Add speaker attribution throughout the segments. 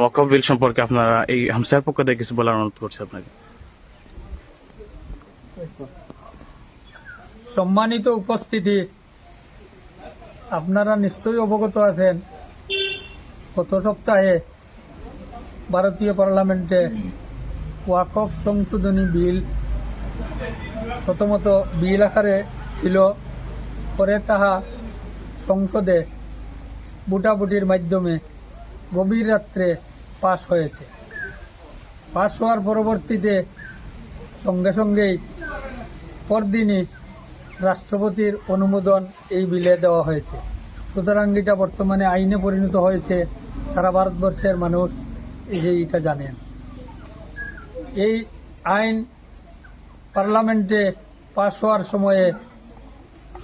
Speaker 1: ওয়াকফ বিল সম্পর্কে আপনারা এই হামসার পক্ষ থেকে কিছু বলার অনুরোধ করছি আপনাকে।
Speaker 2: সম্মানিত উপস্থিতি, আপনারা নিশ্চয়ই অবগত আছেন, গত সপ্তাহে ভারতীয় পার্লামেন্টে ওয়াকফ সংশোধনী বিল, প্রথমত বিল আকারে ছিল, পরে তাহা সংসদে বুটাবুটির মাধ্যমে গভীর রাত্রে পাশ হয়েছে। পাশ হওয়ার পরবর্তীতে সঙ্গে সঙ্গেই পরদিনই রাষ্ট্রপতির অনুমোদন এই বিলে দেওয়া হয়েছে। সুতরাং এটা বর্তমানে আইনে পরিণত হয়েছে, সারা ভারতবর্ষের মানুষ যে এটা জানেন। এই আইন পার্লামেন্টে পাশ হওয়ার সময়ে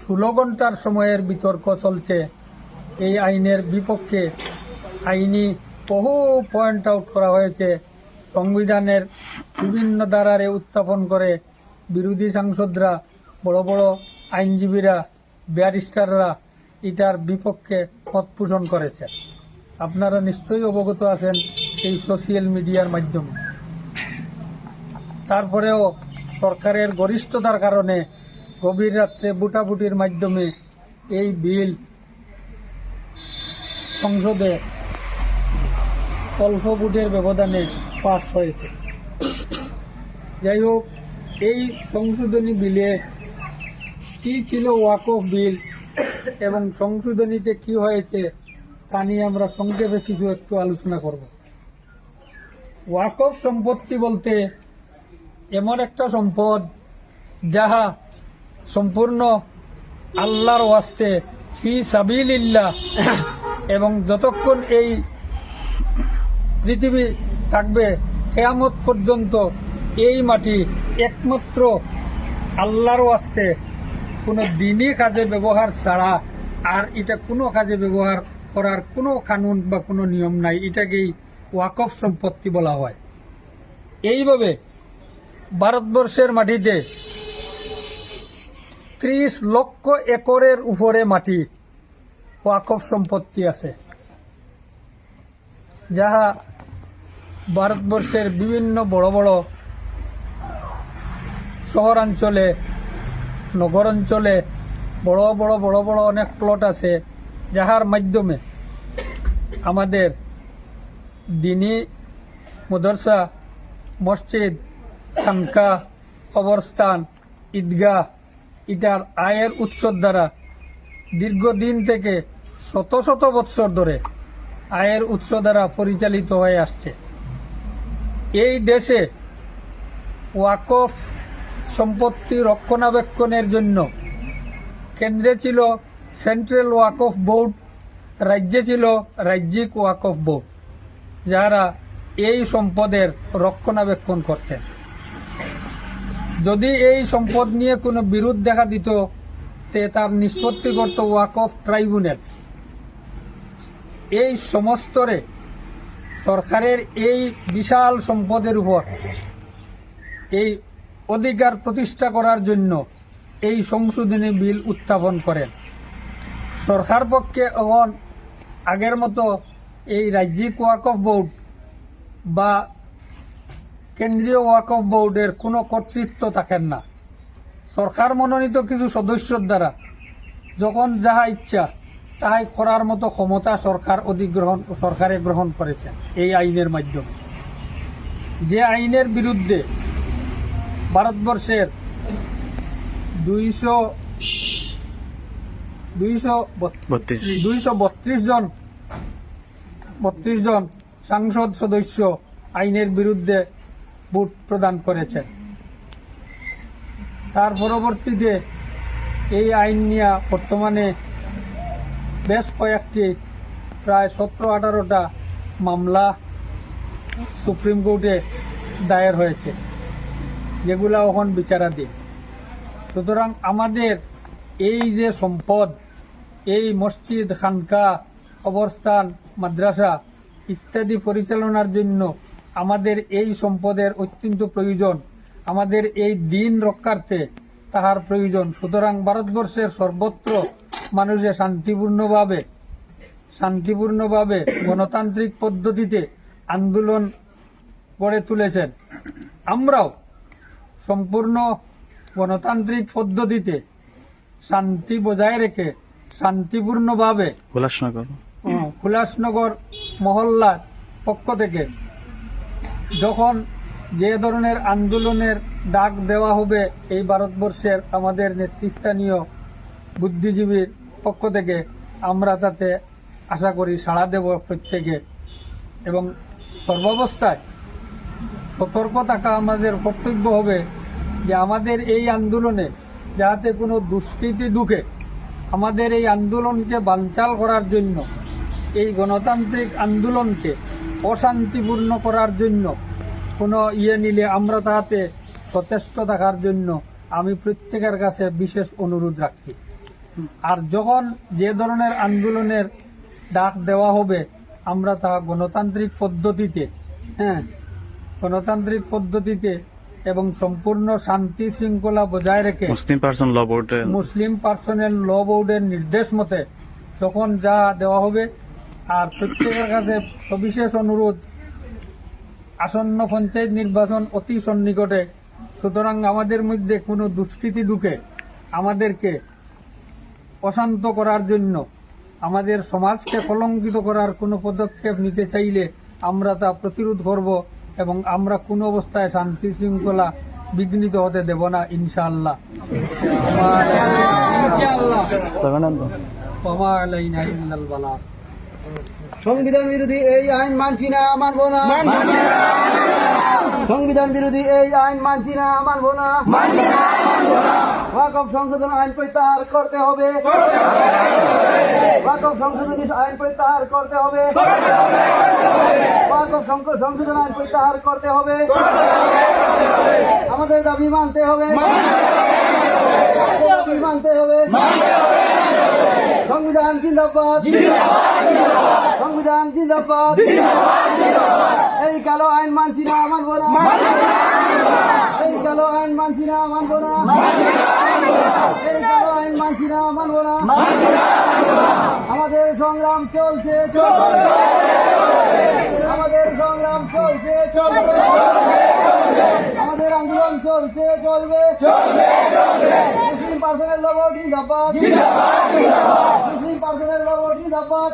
Speaker 2: ষোলো ঘণ্টার সময়ের বিতর্ক চলছে। এই আইনের বিপক্ষে আইনি বহু পয়েন্ট আউট করা হয়েছে। সংবিধানের বিভিন্ন ধারারে উত্থাপন করে বিরোধী সাংসদরা, বড় বড় আইনজীবীরা, ব্যারিস্টাররা এটার বিপক্ষে মত পোষণ করেছে। আপনারা নিশ্চয়ই অবগত আছেন এই সোশিয়াল মিডিয়ার মাধ্যমে। তারপরেও সরকারের গরিষ্ঠতার কারণে গভীর রাত্রে বুটাবুটির মাধ্যমে এই বিল সংসদে অল্প ভোটের ব্যবধানে পাস হয়েছে। যাই হোক এই সংশোধনী বিলে কি ছিল ওয়াকফ বিল এবং সংশোধনীতে কি হয়েছে, তা নিয়ে আমরা সংক্ষেপে কিছু একটু আলোচনা করব। ওয়াকফ সম্পত্তি বলতে এমন একটা সম্পদ যাহা সম্পূর্ণ আল্লাহর ওয়াস্তে, ফি সাবিলিল্লাহ, এবং যতক্ষণ এই পৃথিবী থাকবে কেয়ামত পর্যন্ত এই মাটি একমাত্র আল্লাহর ওয়াস্তে। কোনো দিনই কাজে ব্যবহার ছাড়া আর এটা কোনো কাজে ব্যবহার করার কোনো কানুন বা কোনো নিয়ম নাই, এটাকেই ওয়াকফ সম্পত্তি বলা হয়। এইভাবে ভারতবর্ষের মাটিতে ত্রিশ লক্ষ একরের উপরে মাটি ওয়াকফ সম্পত্তি আছে। যাহা ভারতবর্ষের বিভিন্ন বড় বড় শহরাঞ্চলে নগর অঞ্চলে বড় বড় বড় বড় অনেক প্লট আছে যাহার মাধ্যমে আমাদের দিনী মদরসা মসজিদ, খানকা, কবরস্থান, ঈদগাহ ইটার আয়ের উৎসর দ্বারা দীর্ঘদিন থেকে শত শত বৎসর ধরে আয়ের উৎস দ্বারা পরিচালিত হয়ে আসছে। এই দেশে ওয়াকফ সম্পত্তি রক্ষণাবেক্ষণের জন্য কেন্দ্রে ছিল সেন্ট্রাল ওয়াকফ বোর্ড, রাজ্যে ছিল রাজ্যিক ওয়াকফ বোর্ড, যারা এই সম্পদের রক্ষণাবেক্ষণ করতেন। যদি এই সম্পদ নিয়ে কোনো বিরোধ দেখা দিত, তে তার নিষ্পত্তি করত ওয়াকফ ট্রাইব্যুনাল এই সমস্তরে সরকারের এই বিশাল সম্পদের উপর এই অধিকার প্রতিষ্ঠা করার জন্য এই সংশোধনী বিল উত্থাপন করেন। সরকার পক্ষে এখন আগের মতো এই রাজ্যিক ওয়াকফ বোর্ড বা কেন্দ্রীয় ওয়াকফ বোর্ডের কোনো কর্তৃত্ব থাকেন না। সরকার মনোনীত কিছু সদস্যর দ্বারা যখন যাহা ইচ্ছা তাহাই করার মতো ক্ষমতা সরকার অধিগ্রহণ সরকারে গ্রহণ করেছেন এই আইনের মাধ্যমে। যে আইনের বিরুদ্ধে ভারতবর্ষের দুইশো দুইশো
Speaker 1: বত্রিশ।
Speaker 2: জন বত্রিশ জন সাংসদ সদস্য আইনের বিরুদ্ধে ভোট প্রদান করেছেন তার পরবর্তীতে এই আইন নিয়ে বর্তমানে বেশ কয়েকটি, প্রায় সতেরো, আঠারোটা মামলা সুপ্রিম কোর্টে দায়ের হয়েছে, যেগুলা এখন বিচারাধীন। সুতরাং আমাদের এই যে সম্পদ, এই মসজিদ খানকা কবরস্থান, মাদ্রাসা ইত্যাদি পরিচালনার জন্য আমাদের এই সম্পদের অত্যন্ত প্রয়োজন। আমাদের এই দিন রক্ষার্থে তাহার প্রয়োজন। সুতরাং ভারতবর্ষের সর্বত্র মানুষে শান্তিপূর্ণভাবে শান্তিপূর্ণভাবে গণতান্ত্রিক পদ্ধতিতে আন্দোলন গড়ে তুলেছেন। আমরাও সম্পূর্ণ গণতান্ত্রিক পদ্ধতিতে শান্তি বজায় রেখে শান্তিপূর্ণভাবে
Speaker 1: হুলাসনগর
Speaker 2: মহল্লার পক্ষ থেকে যখন যে ধরনের আন্দোলনের ডাক দেওয়া হবে এই ভারতবর্ষের আমাদের নেতৃস্থানীয় বুদ্ধিজীবীর পক্ষ থেকে আমরা তাতে আশা করি সাড়া দেব প্রত্যেকে। এবং সর্বাবস্থায় সতর্ক থাকা আমাদের কর্তব্য হবে যে আমাদের এই আন্দোলনে যাতে কোনো দুষ্কৃতি ঢুকে, আমাদের এই আন্দোলনকে বানচাল করার জন্য, এই গণতান্ত্রিক আন্দোলনকে অশান্তিপূর্ণ করার জন্য কোনো ইয়ে নিলে আমরা তাহাতে সচেষ্ট থাকার জন্য আমি প্রত্যেকের কাছে বিশেষ অনুরোধ রাখছি। আর যখন যে ধরনের আন্দোলনের ডাক দেওয়া হবে আমরা তা গণতান্ত্রিক পদ্ধতিতে হ্যাঁ গণতান্ত্রিক পদ্ধতিতে এবং সম্পূর্ণ শান্তি শৃঙ্খলা বজায় রেখে
Speaker 1: মুসলিম পার্সন ল বোর্ডে
Speaker 2: মুসলিম পার্সোনাল ল বোর্ডের নির্দেশ মতে তখন যা দেওয়া হবে আর প্রত্যেকের কাছে সবিশেষ অনুরোধ আসন্ন পঞ্চায়েত নির্বাচন অতি সন্নিকটে। সুতরাং আমাদের মধ্যে কোনো দুষ্কৃতি ঢুকে আমাদেরকে অশান্ত করার জন্য। আমাদের সমাজকে কলঙ্কিত করার কোনো পদক্ষেপ নিতে চাইলে আমরা তা প্রতিরোধ করব এবং আমরা কোনো অবস্থায় শান্তি শৃঙ্খলা বিঘ্নিত হতে দেব না ইনশাআল্লাহ।
Speaker 3: সংবিধান বিরোধী এই আইন মানছি না মানবো না। সংবিধান বিরোধী এই আইন মানছি না মানবো না। ওয়াকফ সংশোধন আইন প্রত্যাহার করতে হবে। ওয়াকফ সংশোধনী আইন প্রত্যাহার করতে হবে। ওয়াকফ সংশোধন আইন প্রত্যাহার করতে হবে। আমাদের দাবি মানতে হবে। দাবি মানতে হবে। সংবিধান জিন্দাবাদ। সংবিধান জিন্দাবাদ। মানছি না মানবো না এই কালো আইন মানছি না মানবো না এই আইন মানছি না মানবো না আমাদের সংগ্রাম চলছে, চলবে। আমাদের সংগ্রাম চলছে, চলবে। আমাদের আন্দোলন চলছে, চলবে। মুসলিম পার্সনের লবর জিন্দাবাদ। মুসলিম পার্সনের লবর জিন্দাবাদ।